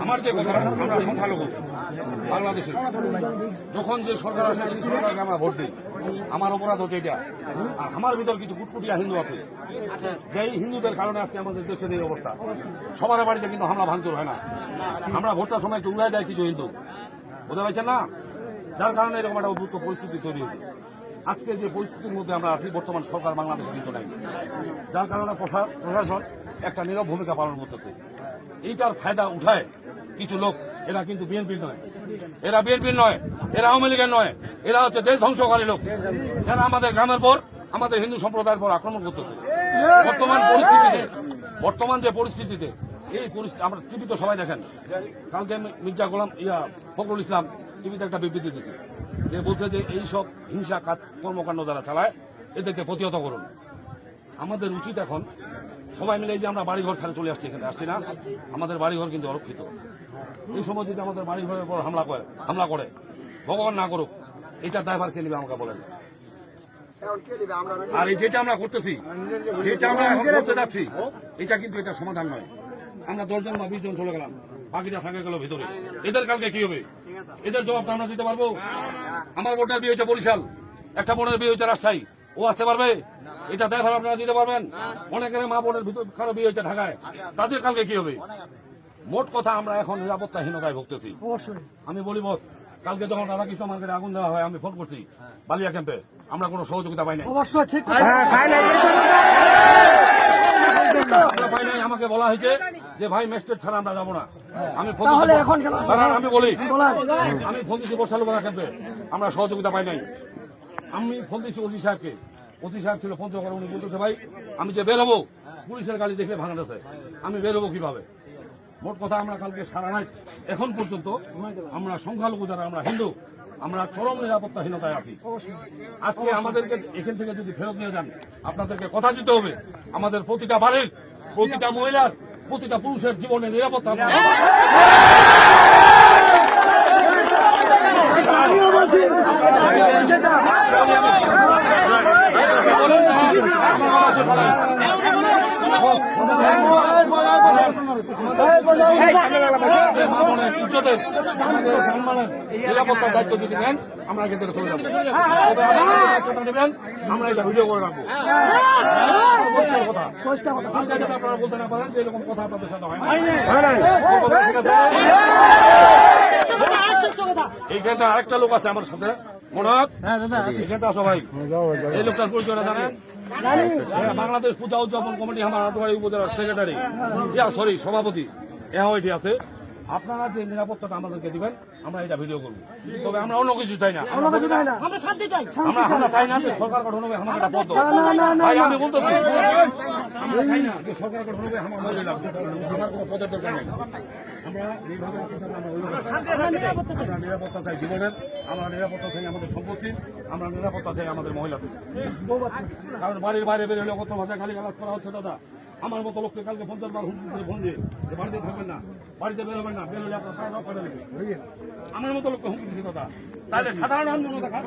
আমার যে কথা আমরা সংখ্যালঘু বাংলাদেশে যখন যে সরকার আসে, সেই সরকারকে আমরা ভোট দিই। আমার অপরাধ হচ্ছে এটা। আর আমার ভিতর কিছু কুটকুটিয়া হিন্দু আছে। যেই হিন্দুদের কারণে আজকে আমাদের দেশের এই অবস্থা। সবার বাড়িতে কিন্তু হামলা ভাঙচুর হয় না। আমরা ভোটটার সময় একটু উড়াই দেয় কিছু হিন্দু। বুঝতে পারছেন না? যার কারণে এরকম একটা উপযুক্ত পরিস্থিতি তৈরি হয়েছে। আজকে যে পরিস্থিতির মধ্যে আমরা আছি, বর্তমান সরকার বাংলাদেশে কিন্তু নাই। যার কারণে প্রশা- প্রশাসন একটা নীরব ভূমিকা পালন করতেছে। এইটার ফায়দা উঠায় কিছু লোক। এরা কিন্তু বিএনপির নয়। এরা বিএনপির নয়। এরা আওয়ামী লীগের নয়। এরা হচ্ছে দেশ ধ্বংসকারী লোক। যারা আমাদের গ্রামের পর, আমাদের হিন্দু সম্প্রদায়ের পর আক্রমণ করতেছে। বর্তমান পরিস্থিতিতে, বর্তমান যে পরিস্থিতিতে, এই পরিস্থিতি আমরা টিভিতে সবাই দেখেন। কালকে মির্জা গোলাম, ইয়া, ফখরুল ইসলাম টিভিতে একটা বিবৃতি দিয়েছে। যে বলছে যে এই সব হিংসা কর্মকাণ্ড যারা চালায়, এদেরকে প্রতিহত করুন। আমাদের উচিত এখন সবাই মিলে যে আমরা বাড়িঘর ছেড়ে চলে আসছি এখানে, আসছি না? আমাদের বাড়িঘর কিন্তু অরক্ষিত। এই সময় যদি আমাদের বাড়িঘরের উপর হামলা করে হামলা করে, ভগবান না করুক এটা ড্রাইভার কে নেবে আমাকে বলেন আর এই যেটা আমরা করতেছি, যেটা আমরা এখন করতে যাচ্ছি, এটা কিন্তু এটা সমাধান নয়। আমরা দশজন বা বিশ জন চলে গেলাম, বাকিটা থাকে গেল ভিতরে। এদের কালকে কি হবে? এদের জবাবটা আমরা দিতে পারব? আমার বোনের বিয়ে হয়েছে বরিশাল, একটা বোনের বিয়ে হয়েছে রাজশাহী। ও আসতে পারবে? এটা ড্রাইভার আপনারা দিতে পারবেন? অনেকের মা বোনের ভিতর কারও বিয়ে হয়েছে ঢাকায়। তাদের কালকে কি হবে? মোট কথা আমরা এখন নিরাপত্তাহীনতায় ভুগতেছি। অবশ্যই। আমি বলি বস কালকে যখন রাধাকৃষ্ণ মার্কেটে আগুন দেওয়া হয় আমি ফোন করছি বালিয়া ক্যাম্পে। আমরা কোনো সহযোগিতা পাই নাই। অবশ্যই ঠিক আমরা পাই নাই। আমাকে বলা হয়েছে যে ভাই ম্যাজিস্ট্রেট ছাড়া আমরা যাব না। আমি ফোন তাহলে এখন কেন? আমি বলি আমি ফোন দিচ্ছি বর্ষালুবানা ক্যাম্পে। আমরা সহযোগিতা পাই নাই। আমি ফোন দিচ্ছি ওসি সাহেবকে। ওসি সাহেব ছিল পঞ্চগড় উনি বলতেছে, ভাই, আমি যে বেরোবো পুলিশের গাড়ি দেখলে ভাঙাতেছে আমি বেরোবো কীভাবে? মোট কথা, আমরা কালকে সারা রাত, এখন পর্যন্ত আমরা সংখ্যালঘু যারা, আমরা হিন্দু, আমরা চরম নিরাপত্তাহীনতায় আছি। আজকে আমাদেরকে এখান থেকে যদি ফেরত নিয়ে যান, আপনাদেরকে কথা দিতে হবে, আমাদের প্রতিটা বাড়ির, প্রতিটা মহিলার, প্রতিটা পুরুষের জীবনের নিরাপত্তা আমরা- আমিও বলছি যেটা ইজ্জতের আমাদের সম্মানের নিরাপত্তার দায়িত্ব যদি নেন আমরা এখান থেকে চলে যাব নেবেন আমরা এটা ভিডিও করে রাখব কথা আপনারা বলতে না পারেন যে এরকম কথা আপনাদের সাথে হয়? এইখানটা আরেকটা লোক আছে। আমার সাথে মনোজ এখানটা আসো এই লোকটার পরিচয়টা জানেন? হ্যাঁ, বাংলাদেশ পূজা উদযাপন কমিটি আমার আটোয়ারি উপজেলার সেক্রেটারি ইয়া সরি সভাপতি। এ এটি আছে। আপনারা যে নিরাপত্তাটা আমাদেরকে দিবেন আমরা এটা ভিডিও করব। তবে আমরা অন্য কিছু চাই না। অন্য কিছু নাই না। আমরা শান্তি চাই। আমরা আমরা চাই। না যে সরকার গঠন হবে আমার একটা ভাই আমি বলতেছি। আমরা চাই না যে সরকার গঠন হবে আমার মহিলা আমার কোনো পদের দরকার নেই। আমরা যেভাবে আমরা ওইভাবে আছি। আমরা নিরাপত্তা চাই। জীবনের আমরা নিরাপত্তা চাই আমাদের সম্পত্তি আমরা নিরাপত্তা চাই আমাদের মহিলাদের। কারণ বাড়ির বাইরে বেরোলে কত ভাষায় গালি গালাজ করা হচ্ছে দাদা। আমার মতো লোককে কালকে পঞ্চাশ বার হুমকি দিয়ে ফোন দিয়ে যে বাড়িতে থাকবেন না বাড়িতে বেরোবেন না বেরোলে আপনার টাকা রক্ষা দেবে আমার মতো লোককে হুমকি দিচ্ছে কথা। তাহলে সাধারণ আন্দোলন কার